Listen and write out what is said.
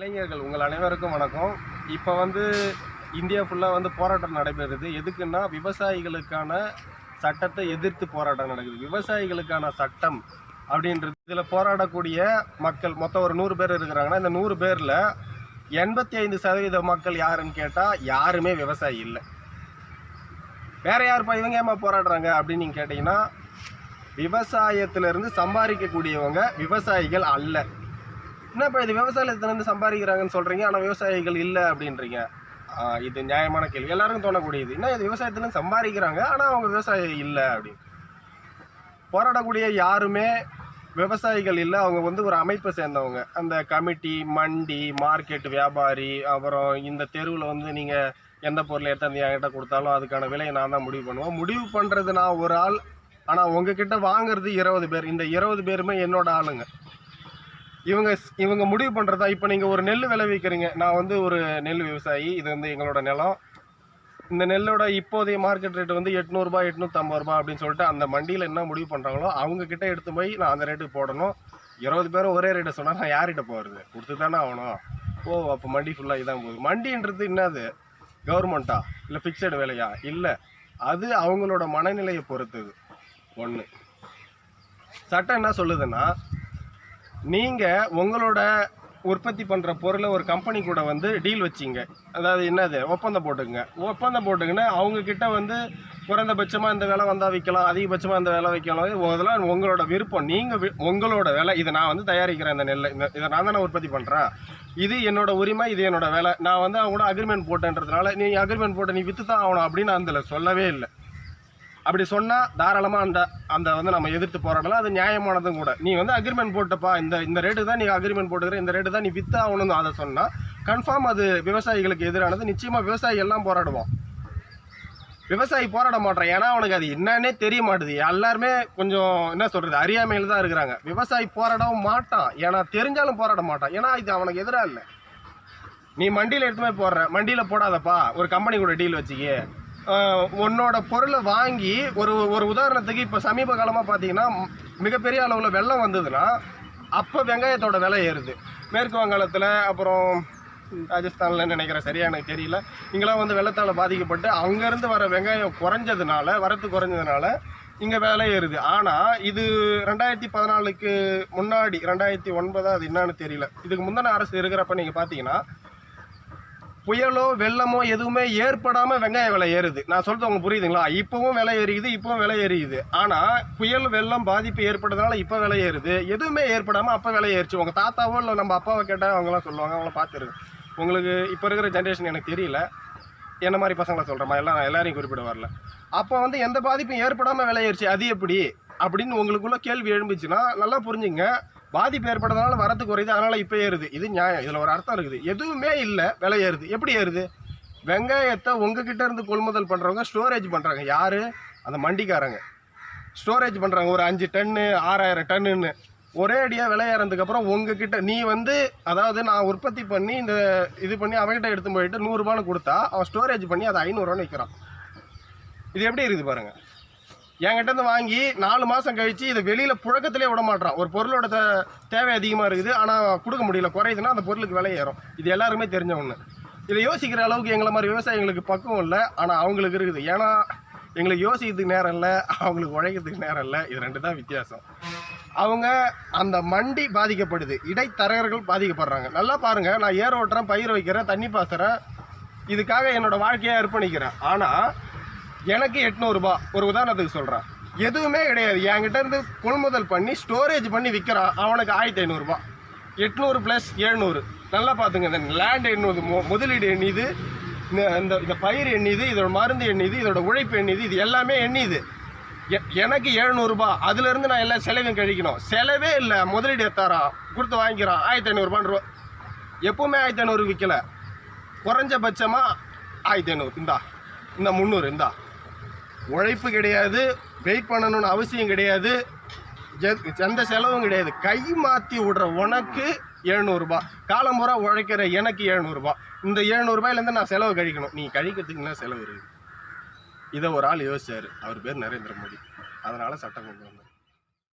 இளைஞர்கள் உங்கள் அனைவருக்கும் வணக்கம். இப்போ வந்து இந்தியா ஃபுல்லாக வந்து போராட்டம் நடைபெறுது. எதுக்குன்னா விவசாயிகளுக்கான சட்டத்தை எதிர்த்து போராட்டம் நடக்குது. விவசாயிகளுக்கான சட்டம் அப்படின்றது இதில் போராடக்கூடிய மக்கள் மொத்தம் ஒரு நூறு பேர் இருக்கிறாங்கன்னா இந்த நூறு பேரில் எண்பத்தி ஐந்து சதவீத மக்கள் யாருன்னு கேட்டால் யாருமே விவசாயி இல்லை. வேற யாருப்பா இவங்க ஏமா போராடுறாங்க அப்படின்னு நீங்கள் கேட்டிங்கன்னா விவசாயத்திலிருந்து சம்பாதிக்கக்கூடியவங்க விவசாயிகள் அல்ல. என்னப்பா இது விவசாயத்துலேருந்து சம்பாதிக்கிறாங்கன்னு சொல்கிறீங்க ஆனால் விவசாயிகள் இல்லை அப்படின்றீங்க. இது நியாயமான கேள்வி. எல்லாருக்கும் தோணக்கூடியது. என்ன இது விவசாயத்துலேருந்து சம்பாதிக்கிறாங்க? ஆனால் அவங்க விவசாயி இல்லை அப்படின்னு போராடக்கூடிய யாருமே விவசாயிகள் இல்லை. அவங்க வந்து ஒரு அமைப்பை சேர்ந்தவங்க. அந்த கமிட்டி மண்டி மார்க்கெட் வியாபாரி அப்புறம் இந்த தெருவில் வந்து நீங்கள் எந்த பொருளை எடுத்து என்கிட்ட கொடுத்தாலும் அதுக்கான விலையை நான் தான் முடிவு பண்ணுவேன். முடிவு பண்ணுறது நான் ஒரு ஆள். ஆனால் உங்ககிட்ட வாங்குறது இருபது பேர். இந்த இருபது பேருமே என்னோட ஆளுங்க. இவங்க இவங்க முடிவு பண்ணுறதா இப்போ நீங்கள் ஒரு நெல் விளைவிக்கிறீங்க நான் வந்து ஒரு நெல் விவசாயி இது வந்து எங்களோட நிலம். இந்த நெல்லோட இப்போதைய மார்க்கெட் ரேட் வந்து எட்நூறுபா எட்நூற்றம்பது ரூபா அப்படின்னு சொல்லிட்டு அந்த மண்டியில் என்ன முடிவு பண்ணுறாங்களோ அவங்கக்கிட்ட எடுத்து போய் நான் அந்த ரேட்டுக்கு போடணும். இருபது பேரும் ஒரே ரேட்டை சொன்னால் நான் யார்கிட்ட போகிறது கொடுத்து தானே ஆகணும். ஓ அப்போ மண்டி ஃபுல்லாக இதான் போகுது. மண்டின்றது என்னது? கவர்மெண்ட்டா இல்லை ஃபிக்ஸடு விலையா? இல்லை. அது அவங்களோட மனநிலையை பொறுத்தது. ஒன்று சட்டம் என்ன சொல்லுதுன்னா நீங்கள் உங்களோட உற்பத்தி பண்ணுற பொருளை ஒரு கம்பெனி கூட வந்து டீல் வச்சிங்க. அதாவது என்னது? ஒப்பந்தம் போட்டுங்க ஒப்பந்தம் போட்டுங்கன்னா அவங்கக்கிட்ட வந்து குறைந்தபட்சமாக இந்த விலை வந்தால் விற்கலாம் அதிகபட்சமாக இந்த விலை விற்கலாம் அதெல்லாம் உங்களோட விருப்பம். நீங்கள் உங்களோட விலை இதை நான் வந்து தயாரிக்கிறேன் இந்த நெல்லை. இந்த இதை நான் தானே உற்பத்தி பண்ணுறேன் இது என்னோட உரிமை இது என்னோட வேலை. நான் வந்து அவங்க கூட அக்ரிமெண்ட் போட்டேன்றதுனால நீ அக்ரிமெண்ட் போட்டு நீ விற்று தான் ஆகணும் அப்படின்னு அதில் சொல்லவே இல்லை. அப்படி சொன்னால் தாராளமாக அந்த அந்த வந்து நம்ம எதிர்த்து போராடலாம். அது நியாயமானதும் கூட. நீ வந்து அக்ரிமெண்ட் போட்டப்பா. இந்த இந்த ரேட்டு தான் நீ அக்ரிமெண்ட் போட்டுக்கிற. இந்த ரேட்டு தான் நீ வித்து ஆகணும்னு அதை சொன்னால் கன்ஃபார்ம் அது விவசாயிகளுக்கு எதிரானது. நிச்சயமாக விவசாயி எல்லாம் போராடுவோம் விவசாயி போராட மாட்டான். ஏன்னா அவனுக்கு அது என்னன்னே தெரிய மாட்டுது. எல்லாருமே கொஞ்சம் என்ன சொல்கிறது அறியாமையில் தான் இருக்கிறாங்க. விவசாயி போராடவும் மாட்டான். ஏன்னா தெரிஞ்சாலும் போராட மாட்டான். ஏன்னா இது அவனுக்கு எதிராக இல்லை. நீ மண்டியில் எடுத்து போய் போடுற. மண்டியில் போடாதப்பா. ஒரு கம்பெனி கூட டீல் வச்சுக்கி. உன்னோட பொருளை வாங்கி ஒரு ஒரு உதாரணத்துக்கு இப்போ சமீப காலமாக பார்த்தீங்கன்னா மிகப்பெரிய அளவில் வெள்ளம் வந்ததுன்னா அப்போ வெங்காயத்தோட விலை ஏறுது. மேற்கு வங்காளத்தில் அப்புறம் ராஜஸ்தானில் நினைக்கிறேன் சரியா எனக்கு தெரியல. இங்கெல்லாம் வந்து வெள்ளத்தால் பாதிக்கப்பட்டு அங்கேருந்து வர வெங்காயம் குறைஞ்சதுனால வரத்து குறைஞ்சதுனால இங்கே விலை ஏறுது. ஆனால் இது ரெண்டாயிரத்தி பதினாலுக்கு முன்னாடி ரெண்டாயிரத்தி ஒன்பதா அது என்னன்னு தெரியல. இதுக்கு முந்தின அரசு இருக்கிறப்ப நீங்கள் பார்த்தீங்கன்னா புயலோ வெள்ளமோ எதுவுமே ஏற்படாமல் வெங்காய விலை ஏறுது. நான் சொல்கிறது உங்களுக்கு புரியுதுங்களா? இப்போவும் விலை ஏறியுது இப்போவும் விலை ஏறியுது ஆனால் புயல் வெள்ளம் பாதிப்பு ஏற்பட்டதுனால இப்போ விலை ஏறுது. எதுவுமே ஏற்படாமல் அப்போ விலை ஏறிச்சு. உங்கள் தாத்தாவோ இல்லை நம்ம அப்பாவை கேட்டால் அவங்களாம் சொல்லுவாங்க. அவங்கள பார்த்துருக்கு உங்களுக்கு இப்போ இருக்கிற ஜென்ரேஷன் எனக்கு தெரியல. என்ன மாதிரி பசங்களை சொல்கிறேம்மா எல்லாம் நான் எல்லாரையும் குறிப்பிட வரல அப்போ வந்து எந்த பாதிப்பும் ஏற்படாமல் விலை ஏறிச்சு. அது எப்படி? அப்படின்னு உங்களுக்குள்ள கேள்வி எழும்பிச்சுன்னா நல்லா புரிஞ்சுங்க. பாதிப்பு ஏற்பட்டதுனால வரத்து குறையுது அதனால் இப்போ ஏறுது. இது நியாயம். இதில் ஒரு அர்த்தம் இருக்குது. எதுவுமே இல்லை விலை ஏறுது. எப்படி ஏறுது? வெங்காயத்தை உங்ககிட்ட இருந்து கொள்முதல் பண்ணுறவங்க ஸ்டோரேஜ் பண்ணுறாங்க யார்? அந்த மண்டிக்காரங்க. ஸ்டோரேஜ் பண்ணுறாங்க ஒரு அஞ்சு டன்னு ஆறாயிரம் டன்னுன்னு ஒரே அடியாக விலை உங்ககிட்ட நீ வந்து அதாவது நான் உற்பத்தி பண்ணி இந்த இது பண்ணி அவன்கிட்ட எடுத்து போயிட்டு நூறுரூபான்னு கொடுத்தா அவன் ஸ்டோரேஜ் பண்ணி அதை ஐநூறுரூவான்னு விற்கிறான் இது எப்படி இருக்குது பாருங்கள் என்கிட்ட இருந்து வாங்கி நாலு மாதம் கழிச்சு இதை வெளியில் புழக்கத்திலே விட மாட்டான் ஒரு பொருளோட தேவை அதிகமாக இருக்குது. ஆனால் கொடுக்க முடியல. குறையுதுன்னா அந்த பொருளுக்கு விலை ஏறும். இது எல்லாருமே தெரிஞ்ச ஒன்று இதை யோசிக்கிற அளவுக்கு எங்களை மாதிரி விவசாயிகளுக்கு பக்குவம் இல்லை. ஆனால் அவங்களுக்கு இருக்குது. ஏன்னா எங்களுக்கு யோசிக்கிறதுக்கு நேரம் இல்லை. அவங்களுக்கு உழைக்கிறதுக்கு நேரம் இல்லை. இது ரெண்டு தான் வித்தியாசம். அவங்க அந்த மண்டி பாதிக்கப்படுது. இடைத்தரகர்கள் பாதிக்கப்படுறாங்க. நல்லா பாருங்கள் நான் ஏர் ஓட்டுறேன் பயிர் வைக்கிறேன் தண்ணி பாசுறேன். இதுக்காக என்னோடய வாழ்க்கையை அர்ப்பணிக்கிறேன். ஆனால் எனக்கு எட்நூறுபா. ஒரு உதாரணத்துக்கு சொல்கிறேன் எதுவுமே கிடையாது. என்கிட்ட இருந்து கொள்முதல் பண்ணி ஸ்டோரேஜ் பண்ணி விற்கிறான் அவனுக்கு ஆயிரத்தி ஐநூறுரூபா எட்நூறு ப்ளஸ் எழுநூறு. நல்லா பார்த்துங்க. இந்த லேண்ட் எண்ணுது மொ முதலீடு எண்ணிது இந்த இந்த இந்த பயிர் எண்ணிது இதோட மருந்து எண்ணிது இதோட உழைப்பு எண்ணிது இது எல்லாமே எண்ணிது எ- எனக்கு எழுநூறுபா. அதுலேருந்து நான் எல்லா செலவையும் கழிக்கணும். செலவே இல்லை. முதலீடு எத்தாரான் கொடுத்து வாங்கிக்கிறான். ஆயிரத்தி ஐநூறுபான் எப்பவுமே ஆயிரத்தி ஐநூறு விற்கலை குறைஞ்சபட்சமாக ஆயிரத்தி ஐநூறு. இந்தா. இந்த முந்நூறு. இந்தா. உழைப்பு கிடையாது வெயிட் பண்ணணும்னு அவசியம் கிடையாது எந்த செலவும் கிடையாது. கை மாற்றி விடுற உனக்கு எழுநூறுபா. காலம்புறா உழைக்கிற எனக்கு எழுநூறுபா. இந்த எழுநூறுபாயிலேருந்து நான் செலவு கழிக்கணும். நீ கழிக்கிறதுக்கு என்ன செலவு இருக்குது இதை ஒரு ஆள் யோசிச்சார். அவர் பேர் நரேந்திர மோடி. அதனால் சட்டம் கொண்டு வந்தார்.